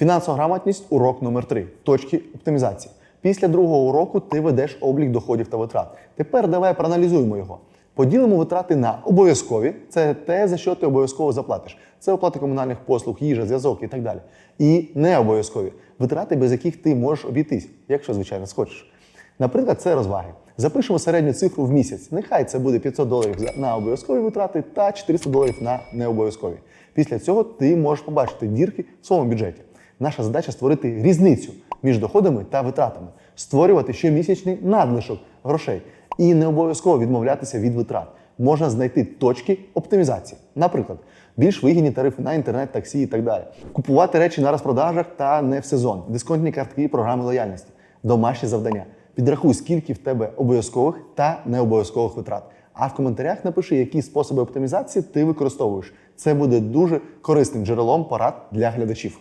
Фінансова грамотність урок номер 3 точки оптимізації. Після другого уроку ти ведеш облік доходів та витрат. Тепер давай проаналізуємо його. Поділимо витрати на обов'язкові це те, за що ти обов'язково заплатиш. Це оплата комунальних послуг, їжа, зв'язок і так далі. І не обов'язкові витрати, без яких ти можеш обійтись, якщо, звичайно, схочеш. Наприклад, це розваги. Запишемо середню цифру в місяць. Нехай це буде 500 доларів на обов'язкові витрати та 400 доларів на необов'язкові. Після цього ти можеш побачити дірки в своєму бюджеті. Наша задача створити різницю між доходами та витратами, створювати щомісячний надлишок грошей і не обов'язково відмовлятися від витрат. Можна знайти точки оптимізації. Наприклад, більш вигідні тарифи на інтернет, таксі і так далі. Купувати речі на розпродажах та не в сезон, дисконтні картки програми лояльності, домашні завдання. Підрахуй, скільки в тебе обов'язкових та необов'язкових витрат. А в коментарях напиши, які способи оптимізації ти використовуєш. Це буде дуже корисним джерелом порад для глядачів.